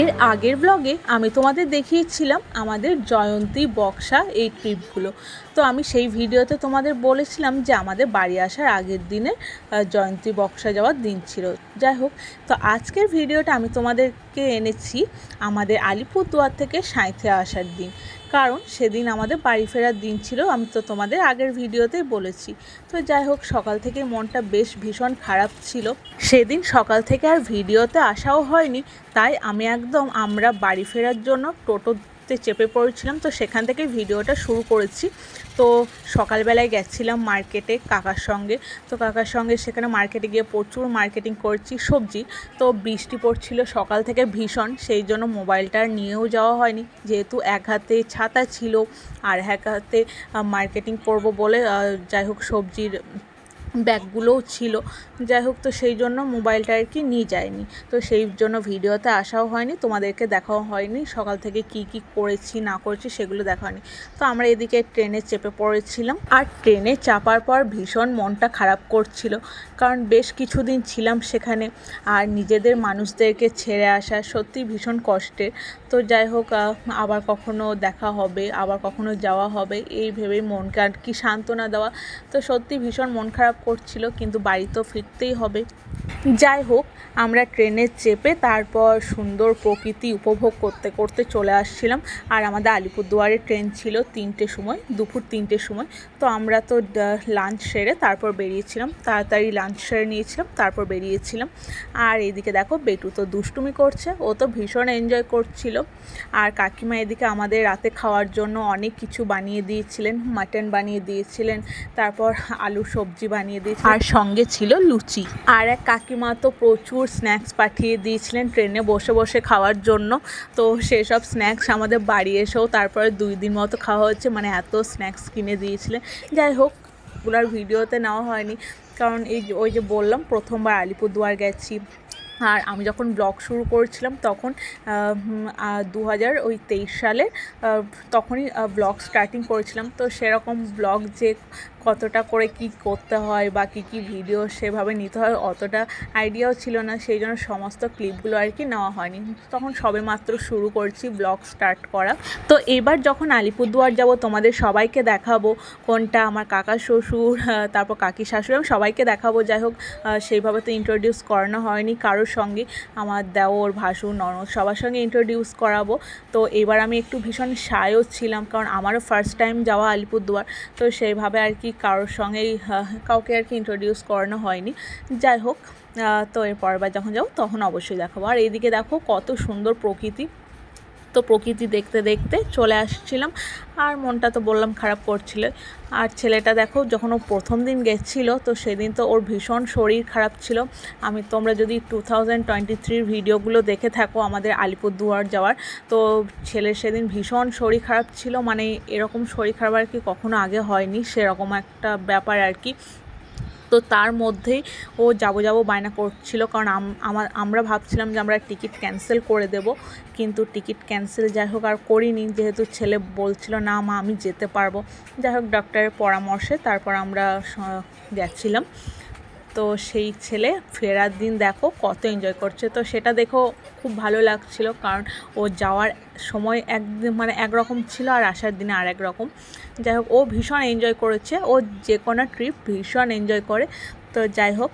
এর আগের ব্লগে আমি তোমাদের দেখিয়েছিলাম আমাদের জয়ন্তী বক্সা এই ট্রিপগুলো তো আমি সেই ভিডিওতে তোমাদের বলেছিলাম যে আমাদের বাড়ি আসার আগের দিনে জয়ন্তী বক্সা যাওয়ার দিন ছিল। যাই হোক, তো আজকের ভিডিওটা আমি তোমাদেরকে এনেছি আমাদের আলিপুরদুয়ার থেকে সাঁইথে আসার দিন। কারণ সেদিন আমাদের বাড়ি ফেরার দিন ছিল, আমি তো তোমাদের আগের ভিডিওতেই বলেছি। তো যাই হোক, সকাল থেকে মনটা বেশ ভীষণ খারাপ ছিল। সেদিন সকাল থেকে আর ভিডিওতে আসাও হয়নি, তাই আমি একদম আমরা বাড়ি ফেরার জন্য টোটোতে চেপে পড়েছিলাম, তো সেখান থেকে ভিডিওটা শুরু করেছি। তো সকালবেলায় গেছিলাম মার্কেটে কাকার সঙ্গে। তো কাকার সঙ্গে সেখানে মার্কেটে গিয়ে প্রচুর মার্কেটিং করছি সবজি। তো বৃষ্টি পড়ছিল, সকাল থেকে ভীষণ, সেই জন্য মোবাইলটা নিয়েও যাওয়া হয়নি। যেহেতু এক হাতে ছাতা ছিল, আর এক হাতে মার্কেটিং করব বলে যাই হোক সবজির ব্যাগগুলোও ছিল। যাই হোক, তো সেই জন্য মোবাইলটা আর কি নিয়ে যায়নি। তো সেই জন্য ভিডিওতে আসাও হয়নি, তোমাদেরকে দেখাও হয়নি, সকাল থেকে কি কি করেছি, না করেছি সেগুলো দেখা হয়নি। তো আমরা এদিকে ট্রেনে চেপে পড়েছিলাম। আর ট্রেনে চাপার পর ভীষণ মনটা খারাপ করছিল, কারণ বেশ কিছুদিন ছিলাম সেখানে। আর নিজেদের মানুষদেরকে ছেড়ে আসা সত্যি ভীষণ কষ্টের। তো যাই হোক আবার কখনো দেখা হবে, আবার কখনো যাওয়া হবে, এই ভেবে মনকে আর কি সান্ত্বনা দেওয়া। তো সত্যি ভীষণ মন খারাপ করছিল, কিন্তু বাড়ি তো ফিরতেই হবে। যাই হোক আমরা ট্রেনে চেপে তারপর সুন্দর প্রকৃতি উপভোগ করতে করতে চলে আসছিলাম। আর আমাদের আলিপুরদুয়ারে ট্রেন ছিল তিনটে সময় দুপুর তিনটের সময়। তো আমরা তো লাঞ্চ সেরে তারপর বেরিয়েছিলাম। তাড়াতাড়ি লাঞ্চ সেরে নিয়েছিলাম তারপর বেরিয়েছিলাম। আর এদিকে দেখো বেটু তো দুষ্টুমি করছে ও তো ভীষণ এনজয় করছিল। আর কাকিমা এদিকে আমাদের রাতে খাওয়ার জন্য অনেক কিছু বানিয়ে দিয়েছিলেন মাটন বানিয়ে দিয়েছিলেন তারপর আলু সবজি বানিয়ে দিয়েছিলেন। আর সঙ্গে ছিল লুচি। আর এক কাকিমা তো প্রচুর স্ন্যাক্স পাঠিয়ে দিয়েছিলেন ট্রেনে বসে বসে খাওয়ার জন্য। তো সেসব স্ন্যাক্স আমাদের বাড়ি এসেও তারপরে দুই দিন মতো খাওয়া হচ্ছে। মানে এত স্ন্যাক্স কিনে দিয়েছিলেন। যাই হোক ওগুলার ভিডিওতে নেওয়া হয়নি। কারণ এই ওই যে বললাম, প্রথমবার আলিপুরদুয়ার গেছি। আর আমি যখন ব্লগ শুরু করেছিলাম তখন দু হাজার ওই তেইশ সালে তখনই ব্লগ স্টার্টিং করেছিলাম। তো সেরকম ব্লগ যে কতটা করে কি করতে হয় বা কী কী ভিডিও সেভাবে নিতে হয় অতটা আইডিয়াও ছিল না, সেই জন্য সমস্ত ক্লিপগুলো আর কি নেওয়া হয়নি। তখন সবে মাত্র শুরু করছি ব্লগ স্টার্ট করা। তো এবার যখন আলিপুরদুয়ার যাব, তোমাদের সবাইকে দেখাবো কোনটা আমার কাকা শ্বশুর তারপর কাকি শাশুড়ি আমি সবাইকে দেখাবো। যাই হোক সেইভাবে তো ইন্ট্রোডিউস করানো হয়নি। কারোর সঙ্গে আমার দেওর, ভাসুর, ননদ সবার সঙ্গে ইন্ট্রোডিউস করাবো। তো এবার আমি একটু ভীষণ সায়ও ছিলাম, কারণ আমারও ফার্স্ট টাইম যাওয়া আলিপুরদুয়ার। তো সেইভাবে আর কি কারোর সঙ্গেই কাউকে আর কি ইন্ট্রোডিউস করানো হয়নি। যাই হোক তো এর পরের যখন যাব তখন অবশ্যই দেখাবো। আর এইদিকে দেখো কত সুন্দর প্রকৃতি। তো প্রকৃতি দেখতে দেখতে চলে আসছিলাম। আর মনটা তো বললাম খারাপ করছিল। আর ছেলেটা দেখো, যখন ও প্রথম দিন গেছিল, তো সেদিন তো ওর ভীষণ শরীর খারাপ ছিল। আমি তোমরা যদি টু থাউজেন্ড টোয়েন্টি থ্রির ভিডিওগুলো দেখে থাকো আমাদের আলিপুরদুয়ার যাওয়ার, তো ছেলের সেদিন ভীষণ শরীর খারাপ ছিল। মানে এরকম শরীর খারাপ আর কি কখনো আগে হয়নি, সেরকম একটা ব্যাপার আর কি। তো তার মধ্যেই ও যাব যাব বায়না করছিল। কারণ আম- আমার, আমরা ভাবছিলাম যে আমরা টিকিট ক্যান্সেল করে দেব, কিন্তু টিকিট ক্যান্সেল যাই হোক আর করিনি। যেহেতু ছেলে বলছিল, না মা, আমি যেতে পারব। যাই হোক ডক্টরের পরামর্শে তারপর আমরা গেছিলাম। তো সেই ছেলে ফেরার দিন দেখো কত এনজয় করছে। তো সেটা দেখো খুব ভালো লাগছিল কারণ ও যাওয়ার সময় একদিন মানে একরকম ছিল আর আসার দিনে আর এক রকম। যাই হোক, ও ভীষণ এনজয় করেছে। ও যে কোনো ট্রিপ ভীষণ এনজয় করে। তো যাই হোক।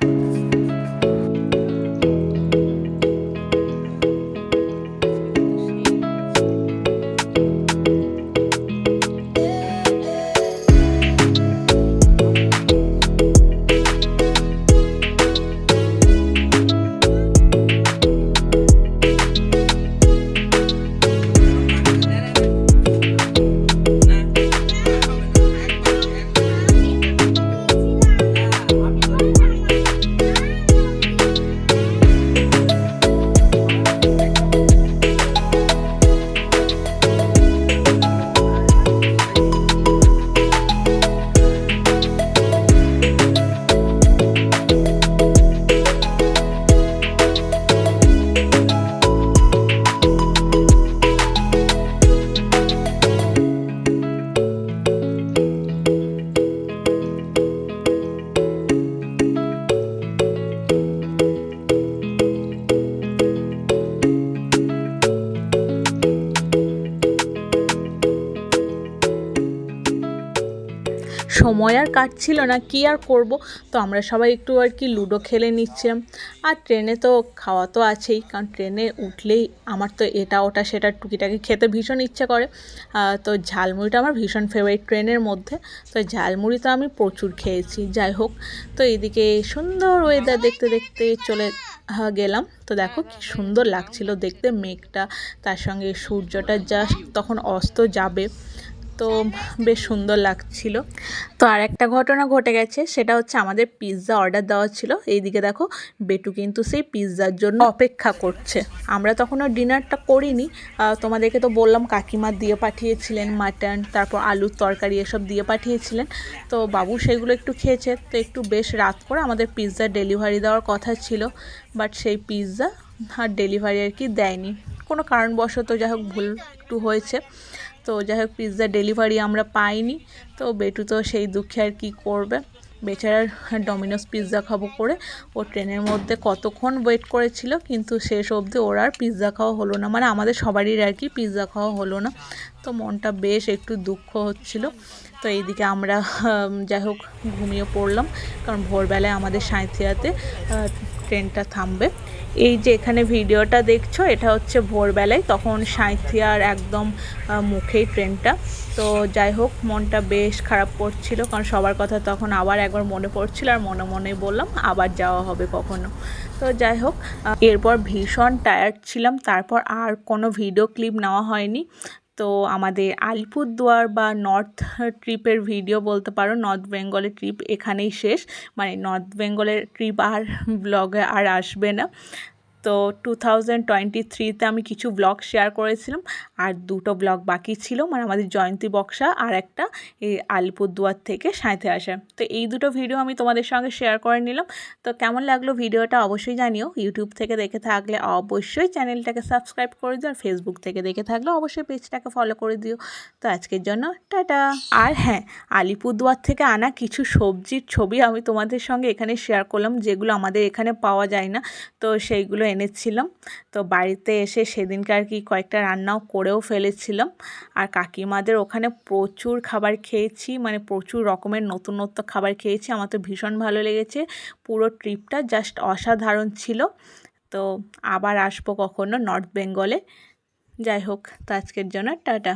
সময় আর কাটছিল না, কি আর করব? তো আমরা সবাই একটু আর কি লুডো খেলে নিচ্ছিলাম। আর ট্রেনে তো খাওয়া তো আছেই, কারণ ট্রেনে উঠলেই আমার তো এটা, ওটা, সেটা টুকিটাকি খেতে ভীষণ ইচ্ছে করে। তো ঝালমুড়িটা আমার ভীষণ ফেভারিট ট্রেনের মধ্যে। তো ঝালমুড়ি তো আমি প্রচুর খেয়েছি, যাই হোক। তো এদিকে সুন্দর ওয়েদার দেখতে দেখতে চলে গেলাম। তো দেখো কি সুন্দর লাগছিল দেখতে, মেঘটা, তার সঙ্গে সূর্যটা জাস্ট তখন অস্ত যাবে। তো বেশ সুন্দর লাগছিল। তো আর একটা ঘটনা ঘটে গেছে, সেটা হচ্ছে আমাদের পিৎজা অর্ডার দেওয়া ছিল। এইদিকে দেখো, বেটু কিন্তু সেই পিৎজার জন্য অপেক্ষা করছে। আমরা তখন তখনও ডিনারটা করিনি। তোমাদেরকে তো বললাম, কাকিমা দিয়ে পাঠিয়েছিলেন মাটন তারপর আলুর তরকারি এসব দিয়ে পাঠিয়েছিলেন। তো বাবু সেগুলো একটু খেয়েছে, তো একটু বেশ রাত করে আমাদের পিৎজা ডেলিভারি দেওয়ার কথা ছিল। বাট সেই পিৎজা আর ডেলিভারি আর কি দেয়নি। কোনো কারণবশত যাই হোক, ভুল একটু হয়েছে। তো যাই হোক পিৎজা ডেলিভারি আমরা পাইনি। তো বেটু তো সেই দুঃখে আর কী করবে? বেচারার ডমিনোস পিৎজা খাব করে। ও ট্রেনের মধ্যে কতক্ষণ ওয়েট করেছিল, কিন্তু শেষ অবধি ওর আর পিৎজা খাওয়া হলো না। মানে আমাদের সবারই আর কি পিৎজা খাওয়া হলো না। তো মনটা বেশ একটু দুঃখ হচ্ছিল। তো এইদিকে আমরা যাই হোক ঘুমিয়ে পড়লাম। কারণ ভোরবেলায় আমাদের সাঁইথিয়াতে ট্রেনটা থামবে। এই যে এখানে ভিডিওটা দেখছ, এটা হচ্ছে ভোরবেলায়, তখন সাঁইথিয়ার একদম মুখেই ট্রেনটা। তো যাই হোক, মনটা বেশ খারাপ করছিল, কারণ সবার কথা তখন আবার একবার মনে পড়ছিল, আর মনে মনে বললাম, আবার যাওয়া হবে কখনো। তো যাই হোক এরপর ভীষণ টায়ার্ড ছিলাম, তারপর আর কোনো ভিডিও ক্লিপ নেওয়া হয়নি। তো আমাদের আলিপুরদুয়ার বা নর্থ ট্রিপের ভিডিও বলতে পারো নর্থ বেঙ্গলের ট্রিপ এখানেই শেষ। মানে নর্থ বেঙ্গলের ট্রিপ আর ব্লগে আর আসবে না। তো টু থাউজেন্ড টোয়েন্টি থ্রিতে আমি কিছু ব্লগ শেয়ার করেছিলাম, আর দুটো ব্লগ বাকি ছিল মানে আমাদের জয়ন্তী বক্সা আর একটা এই আলিপুরদুয়ার থেকে সাঁইথে আসা। তো এই দুটো ভিডিও আমি তোমাদের সঙ্গে শেয়ার করে নিলাম। তো কেমন লাগল ভিডিওটা অবশ্যই জানিও। ইউটিউব থেকে দেখে থাকলে অবশ্যই চ্যানেলটাকে সাবস্ক্রাইব করে দিও, আর ফেসবুক থেকে দেখে থাকলে অবশ্যই পেজটাকে ফলো করে দিও। তো আজকের জন্য টাটা। আর হ্যাঁ আলিপুরদুয়ার থেকে আনা কিছু সবজির ছবি আমি তোমাদের সঙ্গে এখানে শেয়ার করলাম, যেগুলো আমাদের এখানে পাওয়া যায় না। তো সেইগুলো এনেছিলাম। তো বাড়িতে এসে সেদিনকার কি কয়েকটা রান্নাও করেও ফেলেছিলাম। আর কাকিমাদের ওখানে প্রচুর খাবার খেয়েছি মানে প্রচুর রকমের নতুন নতুন খাবার খেয়েছি। আমার তো ভীষণ ভালো লেগেছে। পুরো ট্রিপটা জাস্ট অসাধারণ ছিল। তো আবার আসব কখনো নর্থ বেঙ্গলে। যাই হোক, তো আজকের জন্য টাটা।